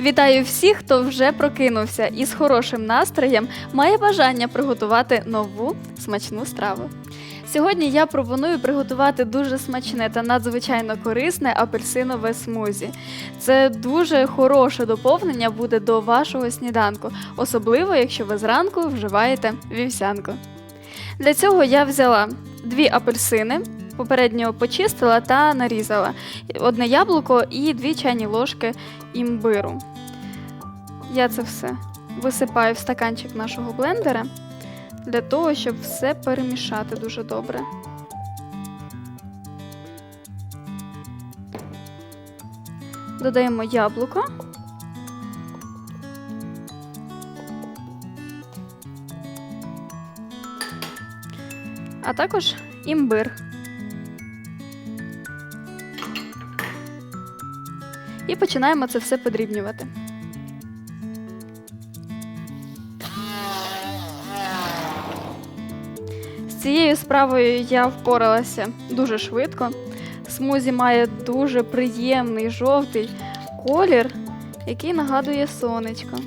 Вітаю всіх, хто вже прокинувся і з хорошим настроєм має бажання приготувати нову смачну страву. Сьогодні я пропоную приготувати дуже смачне та надзвичайно корисне апельсинове смузі. Це дуже хороше доповнення буде до вашого сніданку, особливо якщо ви зранку вживаєте вівсянку. Для цього я взяла дві апельсини, попередньо почистила та нарізала, одне яблуко і дві чайні ложки імбиру. Я це все висипаю в стаканчик нашого блендера для того, щоб все перемішати дуже добре. Додаємо яблуко. А також імбир. І починаємо це все подрібнювати. З цією справою я впоралася дуже швидко. Смузі має дуже приємний жовтий колір, який нагадує сонечко.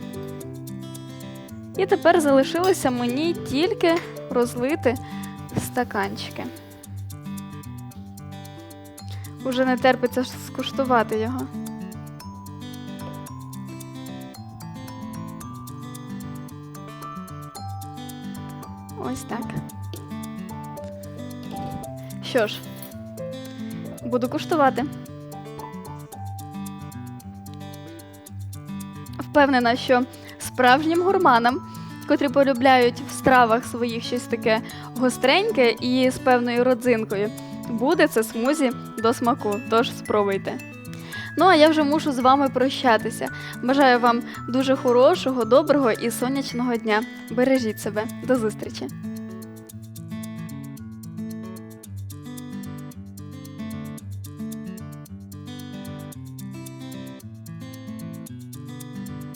І тепер залишилося мені тільки розлити стаканчики. Уже не терпиться скуштувати його. Ось так. Що ж, буду куштувати. Впевнена, що справжнім гурманам, котрі полюбляють в стравах своїх щось таке гостреньке і з певною родзинкою, буде це смузі до смаку. Тож спробуйте. Ну а я вже мушу з вами прощатися. Бажаю вам дуже хорошого, доброго і сонячного дня. Бережіть себе. До зустрічі!